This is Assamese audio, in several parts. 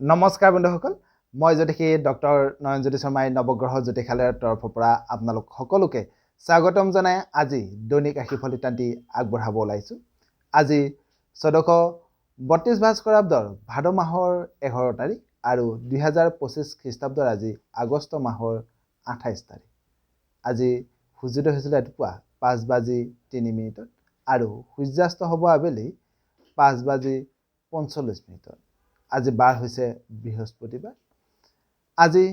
নমস্কাৰ বন্ধুসকল মই জ্যোতিষী ডক্টৰ নয়নজ্যোতি শৰ্মাই নৱগ্ৰহ জ্যোতিষালয়ৰ তৰফৰ পৰা আপোনালোক সকলোকে স্বাগতম জনাই আজি দৈনিক ৰাশিফল ইত্যাদি আগবঢ়াব ওলাইছোঁ। আজি চৈধ্যশ বত্ৰিছ ভাস্কৰাব্দৰ ভাদ মাহৰ এঘাৰ তাৰিখ আৰু দুহেজাৰ পঁচিছ খ্ৰীষ্টাব্দৰ আজি আগষ্ট মাহৰ আঠাইছ তাৰিখ। আজি সূৰ্যোদয় হৈছিলে ৰাতিপুৱা পাঁচ বাজি তিনি মিনিটত আৰু সূৰ্যাস্ত হ'ব আবেলি পাঁচ বাজি পঞ্চল্লিছ মিনিটত। আজি বাৰ হৈছে বৃহস্পতিবাৰ। আজি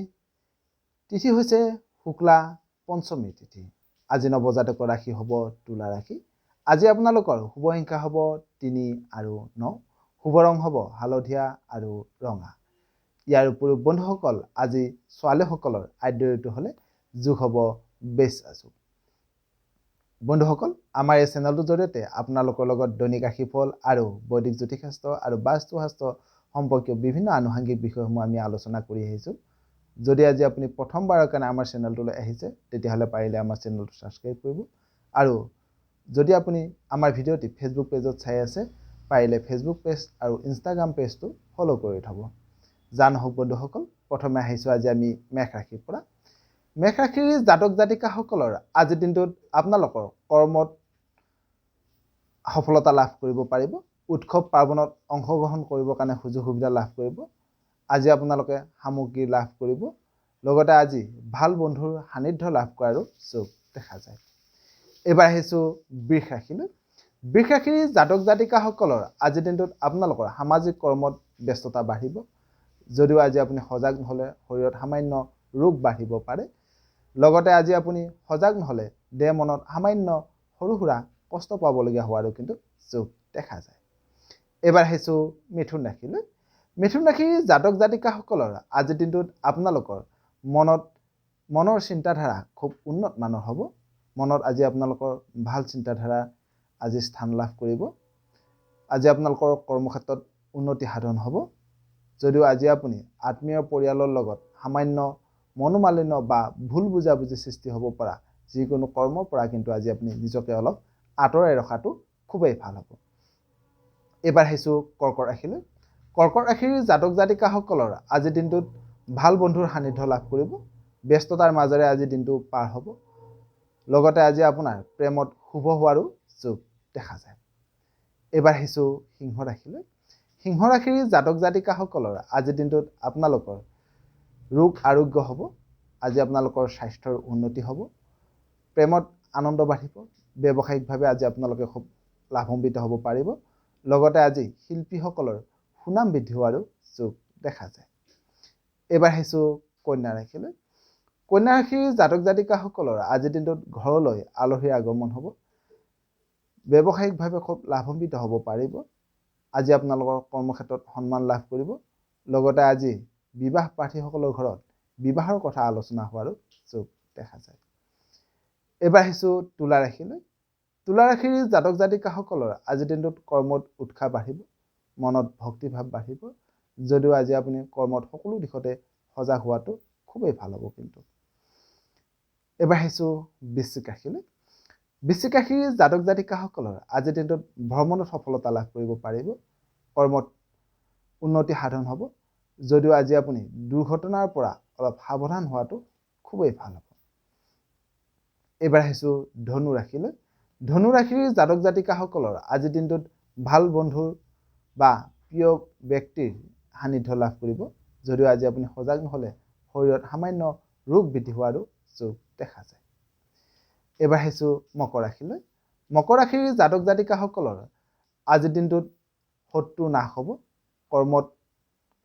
তিথি হৈছে শুক্লা পঞ্চমী তিথি। আজি নৱজাতকৰ ৰাশি হ'ব তুলা ৰাশি। আজি আপোনালোকৰ শুভ সংখ্যা হ'ব তিনি আৰু ন। শুভ ৰং হ'ব হালধীয়া আৰু ৰঙা। ইয়াৰ উপৰিও বন্ধুসকল আজি ছোৱালীসকলৰ আদ্য ঋতু হ'লে যোগ হ'ব বেছ আচুক বন্ধুসকল আমাৰ এই চেনেলটোৰ জৰিয়তে আপোনালোকৰ লগত দৈনিক ৰাশিফল আৰু বৈদিক জ্যোতিষশাস্ত্ৰ আৰু বাস্তুশাস্ত্ৰ সম্পৰ্কীয় বিভিন্ন আনুষংগিক বিষয়সমূহ আমি আলোচনা কৰি আহিছোঁ। যদি আজি আপুনি প্ৰথমবাৰৰ কাৰণে আমাৰ চেনেলটোলৈ আহিছে তেতিয়াহ'লে পাৰিলে আমাৰ চেনেলটো ছাবস্ক্ৰাইব কৰিব। আৰু যদি আপুনি আমাৰ ভিডিঅ'টি ফেচবুক পেজত চাই আছে পাৰিলে ফেচবুক পেজ আৰু ইনষ্টাগ্ৰাম পেজটো ফ'ল' কৰি থ'ব। যা নহওক বন্ধুসকল প্ৰথমে আহিছোঁ আজি আমি মেষ ৰাশিৰ পৰা। মেষ ৰাশিৰ জাতক জাতিকাসকলৰ আজিৰ দিনটোত আপোনালোকৰ কৰ্মত সফলতা লাভ কৰিব পাৰিব। উৎসৱ পাৰ্বণত অংশগ্ৰহণ কৰিবৰ কাৰণে সুযোগ সুবিধা লাভ কৰিব। আজি আপোনালোকে সামগ্ৰী লাভ কৰিব। লগতে আজি ভাল বন্ধুৰ সান্নিধ্য লাভ কৰাৰো যোগ দেখা যায়। এইবাৰ আহিছোঁ বৃষ ৰাশিলৈ বৃষ ৰাশিৰ জাতক জাতিকাসকলৰ আজিৰ দিনটোত আপোনালোকৰ সামাজিক কৰ্মত ব্যস্ততা বাঢ়িব। যদিও আজি আপুনি সজাগ নহ'লে শৰীৰত সামান্য ৰোগ বাঢ়িব পাৰে। লগতে আজি আপুনি সজাগ নহ'লে দেহ মনত সামান্য সৰু সুৰা কষ্ট পাবলগীয়া হোৱাৰো কিন্তু যোগ দেখা যায়। এইবাৰ আহিছোঁ মিথুন ৰাশিলৈ মিথুন ৰাশিৰ জাতক জাতিকাসকলৰ আজিৰ দিনটোত আপোনালোকৰ মনত মনৰ চিন্তাধাৰা খুব উন্নত মানৰ হ'ব। মনত আজি আপোনালোকৰ ভাল চিন্তাধাৰা আজি স্থান লাভ কৰিব। আজি আপোনালোকৰ কৰ্মক্ষেত্ৰত উন্নতি সাধন হ'ব। যদিও আজি আপুনি আত্মীয় পৰিয়ালৰ লগত সামান্য মনোমালিন্য বা ভুল বুজাবুজি সৃষ্টি হ'ব পৰা যিকোনো কৰ্মৰ পৰা কিন্তু আজি আপুনি নিজকে অলপ আঁতৰাই ৰখাটো খুবেই ভাল হ'ব। এইবাৰ আহিছোঁ কৰ্কট ৰাশিলৈ কৰ্কট ৰাশিৰ জাতক জাতিকাসকলৰ আজিৰ দিনটোত ভাল বন্ধুৰ সান্নিধ্য লাভ কৰিব। ব্যস্ততাৰ মাজেৰে আজি দিনটো পাৰ হ'ব। লগতে আজি আপোনাৰ প্ৰেমত শুভ হোৱাৰো যোগ দেখা যায়। এইবাৰ আহিছোঁ সিংহ ৰাশিলৈ। সিংহ ৰাশিৰ জাতক জাতিকাসকলৰ আজিৰ দিনটোত আপোনালোকৰ ৰোগ আৰোগ্য হ'ব। আজি আপোনালোকৰ স্বাস্থ্যৰ উন্নতি হ'ব। প্ৰেমত আনন্দ বাঢ়িব। ব্যৱসায়িকভাৱে আজি আপোনালোকে খুব লাভান্বিত হ'ব পাৰিব। লগতে আজি শিল্পীসকলৰ সুনাম বৃদ্ধি হোৱাৰো যোগ দেখা যায়। এইবাৰ আহিছোঁ কন্যা ৰাশিলৈ কন্যা ৰাশিৰ জাতক জাতিকাসকলৰ আজিৰ দিনটোত ঘৰলৈ আলহীৰ আগমন হ'ব। ব্যৱসায়িকভাৱে খুব লাভান্বিত হ'ব পাৰিব। আজি আপোনালোকৰ কৰ্মক্ষেত্ৰত সন্মান লাভ কৰিব। লগতে আজি বিবাহ প্ৰাৰ্থীসকলৰ ঘৰত বিবাহৰ কথা আলোচনা হোৱাৰো যোগ দেখা যায়। এইবাৰ আহিছোঁ তুলা ৰাশিলৈ তুলা ৰাশিৰ জাতক জাতিকাসকলৰ আজিৰ দিনটোত কৰ্মত উৎসাহ বাঢ়িব মনত ভক্তিভাৱ বাঢ়িব যদিও আজি আপুনি কৰ্মত সকলো দিশতে সজাগ হোৱাটো খুবেই ভাল হ'ব কিন্তু। এইবাৰ আহিছোঁ বৃশ্চিক ৰাশিলৈ বৃশ্চিক ৰাশিৰ জাতক জাতিকাসকলৰ আজিৰ দিনটোত ভ্ৰমণত সফলতা লাভ কৰিব পাৰিব কৰ্মত উন্নতি সাধন হ'ব যদিও আজি আপুনি দুৰ্ঘটনাৰ পৰা অলপ সাৱধান হোৱাটো খুবেই ভাল হ'ব। এইবাৰ আহিছোঁ ধনু ৰাশিলৈ ধনু ৰাশিৰ জাতক জাতিকাসকলৰ আজিৰ দিনটোত ভাল বন্ধুৰ বা প্ৰিয় ব্যক্তিৰ সান্নিধ্য লাভ কৰিব যদিও আজি আপুনি সজাগ নহ'লে শৰীৰত সামান্য ৰোগ বৃদ্ধি হোৱাৰো যোগ দেখা যায়। এইবাৰ আহিছোঁ মকৰ ৰাশিলৈ। মকৰ ৰাশিৰ জাতক জাতিকাসকলৰ আজিৰ দিনটোত শত্ৰু নাশ হ'ব কৰ্মত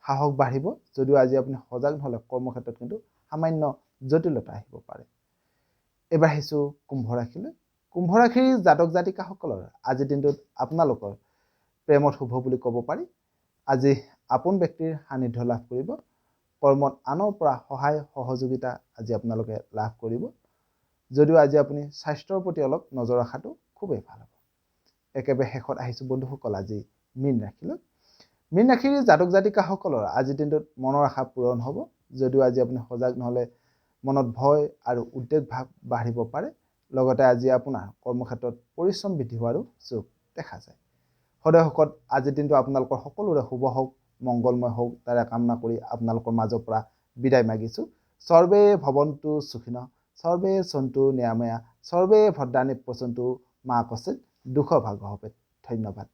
সাহস বাঢ়িব যদিও আজি আপুনি সজাগ নহ'লে কৰ্মক্ষেত্ৰত কিন্তু সামান্য জটিলতা আহিব পাৰে। এইবাৰ আহিছোঁ কুম্ভ ৰাশিলৈ। কুম্ভ ৰাশিৰ জাতক জাতিকাসকলৰ আজিৰ দিনটোত আপোনালোকৰ প্ৰেমত শুভ বুলি ক'ব পাৰি। আজি আপোন ব্যক্তিৰ সান্নিধ্য লাভ কৰিব। কৰ্মত আনৰ পৰা সহায় সহযোগিতা আজি আপোনালোকে লাভ কৰিব। যদিও আজি আপুনি স্বাস্থ্যৰ প্ৰতি অলপ নজৰ ৰখাটো খুবেই ভাল হ'ব। একেবাৰে শেষত আহিছোঁ বন্ধুসকল আজি মীন ৰাশিলৈ। মীন ৰাশিৰ জাতক জাতিকাসকলৰ আজিৰ দিনটোত মনৰ আশা পূৰণ হ'ব। যদিও আজি আপুনি সজাগ নহ'লে মনত ভয় আৰু উদ্বেগ ভাৱ বাঢ়িব পাৰে। লগতে আজি আপোনাৰ কৰ্মক্ষেত্ৰত পৰিশ্ৰম বৃদ্ধি হোৱাৰো যোগ দেখা যায়। সদয় শকত আজিৰ দিনটো আপোনালোকৰ সকলোৰে শুভ হওক মংগলময় হওক তাৰে কামনা কৰি আপোনালোকৰ মাজৰ পৰা বিদায় মাগিছোঁ। সৰ্বে ভৱন্তু সুখিন সৰ্বে সন্তু নিৰাময়া সৰ্বে ভদ্ৰাণী পচন্তু মা কচিত দুখ ভাগ হবে ধন্যবাদ।